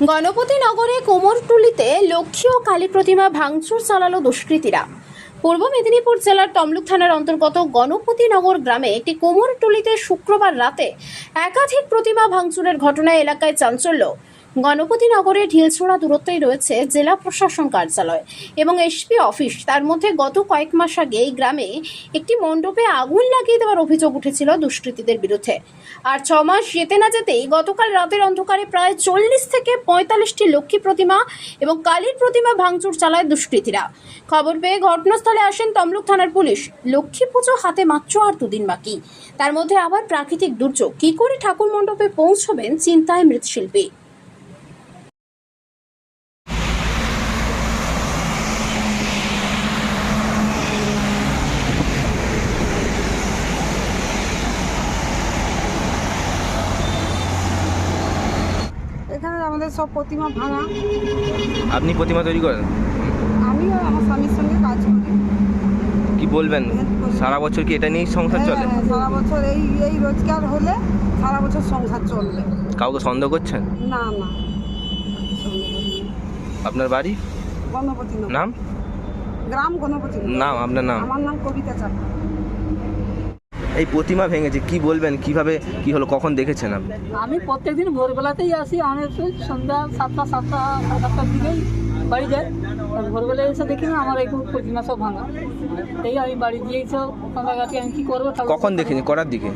গণপতি নগরে কোমরটুলিতে লক্ষ্মী ও কালী প্রতিমা ভাঙচুর চালালো দুষ্কৃতীরা। পূর্ব মেদিনীপুর জেলার তমলুক থানার অন্তর্গত গণপতিনগর গ্রামে একটি কোমরটুলিতে শুক্রবার রাতে একাধিক প্রতিমা ভাঙচুরের ঘটনায় এলাকায় চাঞ্চল্য। গণপতি নগরে ঢিলছোড়া দূরত্বেই রয়েছে জেলা প্রশাসন কার্যালয় এবং এসপি অফিস। তার মধ্যে গত কয়েক মাস আগে এই গ্রামে একটি মণ্ডপে আগুন লাগিয়ে দেওয়ার অভিযোগ উঠেছিল দুষ্কৃতীদের বিরুদ্ধে। আর ছ মাস যেতে না যেতেই গতকাল রাতের অন্ধকারে প্রায় চল্লিশ থেকে পঁয়তাল্লিশটি লক্ষ্মী প্রতিমা এবং কালীর প্রতিমা ভাঙচুর চালায় দুষ্কৃতীরা। খবর পেয়ে ঘটনাস্থলে আসেন তমলুক থানার পুলিশ। লক্ষ্মী পুজো হাতে মাত্র আর দুদিন বাকি। তার মধ্যে আবার প্রাকৃতিক দুর্যোগ। কি করে ঠাকুর মণ্ডপে পৌঁছবেন চিন্তায় মৃৎশিল্পী এখানে আমাদের সব প্রতিমা ভাঙা। আপনি প্রতিমা তৈরি করেন? আমিও আমার স্বামীর সঙ্গে কাজ করি। কি বলবেন? সারা বছর কি এটা নিয়েই সংসার চলে? হ্যাঁ, সারা বছর এই এই রোজগার হলে সারা বছর সংসার চলবে। কাউকে সন্দেহ করছেন? না না। আপনার বাড়ি? গণপতি নাম? গ্রাম গণপতি নাম আপনার নাম? আমার নাম কবিতা চাকমা এই প্রতিমা ভেঙেছে কি বলবেন কীভাবে কি হলো কখন দেখেছেন আপনি? আমি প্রত্যেকদিন ভোরবেলাতেই আসি আমি সন্ধ্যা সাতটা সাতটা সাড়ে সাতটার দিকেই বাড়ি যাই। আর ভোরবেলায় এসে দেখি না আমার এই প্রতিমা সব ভাঙা। এই আমি বাড়ি গিয়েই সব কাঁদাকাটি আমি কী করব কখন দেখেছেন করার দিকে?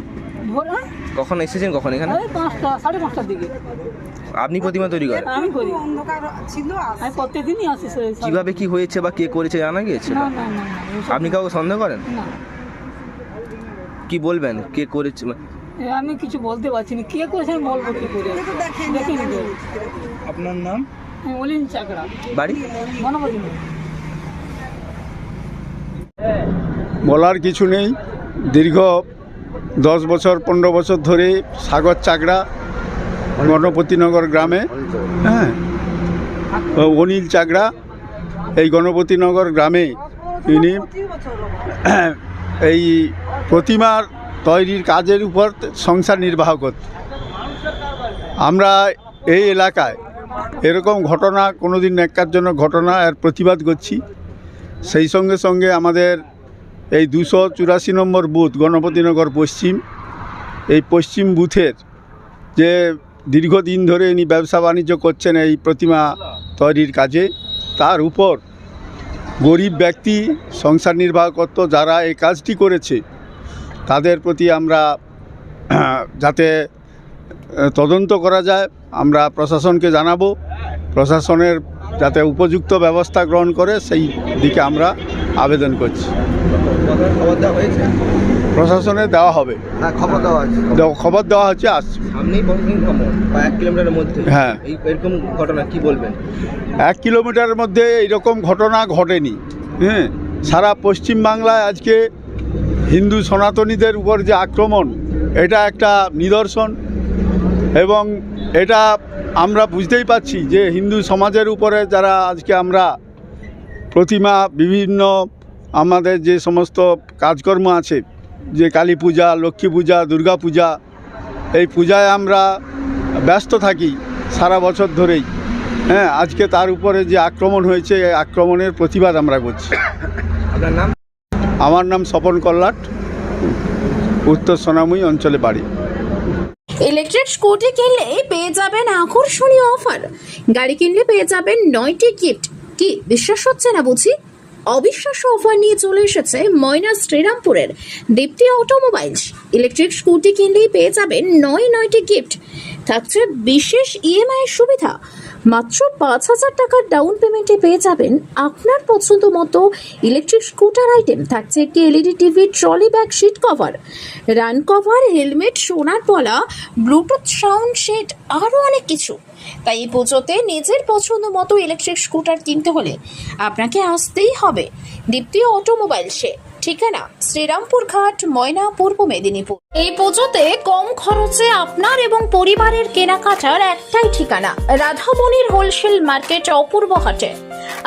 ভোর হ্যাঁ, কখন এসেছেন কখন এখানে? ওই পাঁচটা সাড়ে পাঁচটার দিকে। আপনি প্রতিমা তৈরি করেন? আমি করি। অন্ধকার ছিল আমি প্রত্যেকদিনই আসি কীভাবে কি হয়েছে বা কে করেছে জানা গিয়েছে? আপনি কাউকে সন্দেহ করেন? না। কি বলবেন? কে করেছে? আমি কিছু বলতে পারছি না কে করেছে আমি বলব কি করে? আপনার নাম? অলিন চাকরা। বাড়ি? গণপতি বলার কিছু নেই। দীর্ঘ দশ বছর পনেরো বছর ধরে সাগর চাকরা গণপতিনগর গ্রামে। হ্যাঁ। অনিল চাকরা এই গণপতিনগর গ্রামে ইনি এই প্রতিমার তৈরির কাজের উপর সংসার নির্বাহ করত। আমরা এই এলাকায় এরকম ঘটনা, কোনোদিন ন্যাক্কারজনক ঘটনা এর প্রতিবাদ করছি। সেই সঙ্গে সঙ্গে আমাদের এই দুশো চুরাশি নম্বর বুথ গণপতিনগর পশ্চিম, এই পশ্চিম বুথের যে দীর্ঘদিন ধরে ইনি ব্যবসা বাণিজ্য করছেন এই প্রতিমা তৈরির কাজে, তার উপর গরিব ব্যক্তি সংসার নির্বাহ করত, যারা এই কাজটি করেছে। তাদের প্রতি আমরা যাতে তদন্ত করা যায় আমরা প্রশাসনকে জানাব। প্রশাসনের যাতে উপযুক্ত ব্যবস্থা গ্রহণ করে সেই দিকে আমরা আবেদন করছি। প্রশাসনে দেওয়া হবে। হ্যাঁ খবর দেওয়া খবর দেওয়া হচ্ছে আসছে মধ্যে। হ্যাঁ। এরকম ঘটনা কি বলবেন? এক কিলোমিটারের মধ্যে এইরকম ঘটনা ঘটেনি। হ্যাঁ সারা পশ্চিম বাংলায় আজকে হিন্দু সনাতনীদের উপর যে আক্রমণ, এটা একটা নিদর্শন এবং এটা আমরা বুঝতেই পারছি যে হিন্দু সমাজের উপরে যারা আজকে আমরা প্রতিমা, বিভিন্ন আমাদের যে সমস্ত কাজকর্ম আছে, যে কালী পূজা, লক্ষ্মী পূজা, দুর্গা পূজা, এই পূজায় আমরা ব্যস্ত থাকি সারা বছর ধরেই। হ্যাঁ আজকে তার উপরে যে আক্রমণ হয়েছে, এই আক্রমণের প্রতিবাদ আমরা করছি। নাম? আমার নাম স্বপন কল্লাট, উত্তর সোনামুই অঞ্চলে বাড়ি। ইলেকট্রিক স্কুটি কিনলে পেয়ে যাবেন আকর্ষণীয় অফার। গাড়ি কিনলে পেয়ে যাবেন নয়টি গিফট কি বিশ্বাস হচ্ছে না বুঝি? অবিশ্বাস্য অফার নিয়ে চলে এসেছে ময়না শ্রীরামপুরের দীপ্তি অটোমোবাইলস। ইলেকট্রিক স্কুটি কিনলেই পেয়ে যাবেন নয় নয়টি গিফট থাকছে বিশেষ ইএমআই সুবিধা। মাত্র পাঁচ হাজার টাকার ডাউন পেমেন্টে পেয়ে যাবেন আপনার পছন্দ মতো ইলেকট্রিক স্কুটার আইটেম থাকছে একটি LED TV trolley bag seat cover run cover helmet সোনার পলা ব্লুটুথ সাউন্ড সেট আরও অনেক কিছু। তাই এই পুজোতে নিজের পছন্দ মতো ইলেকট্রিক স্কুটার কিনতে হলে আপনাকে আসতেই হবে। দীপ্তি অটোমোবাইলসে ঠিকানা শ্রীরামপুর ঘাট, ময়না, পূর্ব মেদিনীপুর। এই পুজোতে কম খরচে আপনার এবং পরিবারের কেনাকাটার একটাই ঠিকানা, রাধামণির হোলসেল মার্কেট অপূর্ব হাটে।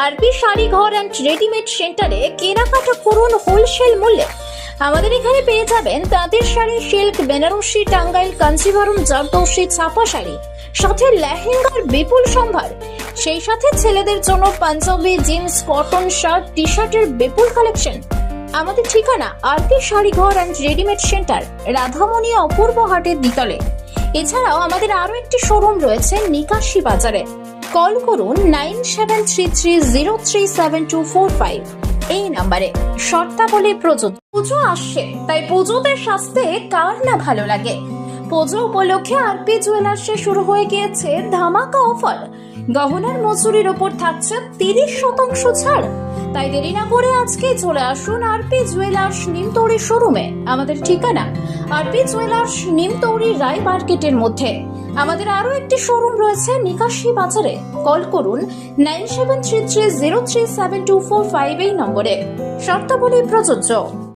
আরপি শাড়ি ঘর অ্যান্ড রেডিমেড সেন্টারে কেনাকাটা করুন হোলসেল মূল্যে। আমাদের এখানে পেয়ে যাবেন তাঁতের শাড়ি, সিল্ক, বেনারসি, টাঙ্গাইল কাঞ্চিভরম জারদৌসি ছাপা শাড়ি। সাথে লেহেঙ্গার বিপুল সম্ভার। সেই সাথে ছেলেদের জন্য Punjabi, jeans, cotton, shirt T শার্টের বিপুল কালেকশন। আমাদের ঠিকানা R P Sharighar and readymade centre Radhamoni Apurba হাটের দ্বিতলে। এছাড়াও আমাদের আরও একটি শোরুম রয়েছে নিকাশি বাজারে। কল করুন nine seven three three zero three seven two four five এই নাম্বারে শর্তাবলী প্রযোজ্য পুজো আসছে, তাই পুজোতে সাজতে কার না ভালো লাগে? পুজো উপলক্ষে আরপি জুয়েলার্সে শুরু হয়ে গিয়েছে ধামাকা অফার। গহনার মজুরির ওপর থাকছে তিরিশ শতাংশ ছাড়। তাই দেরি না করে আজকে চলে আসুন আরপি জুয়েলার্স নিমতৌড়ি শোরুমে। আমাদের ঠিকানা আরপি জুয়েলার্স নিমতৌড়ি রায় মার্কেটের মধ্যে। আমাদের আরও একটি শোরুম রয়েছে নিকাশি বাজারে। কল করুন nine seven three three zero three seven two four five এই নম্বরে। শর্তাবলী প্রযোজ্য।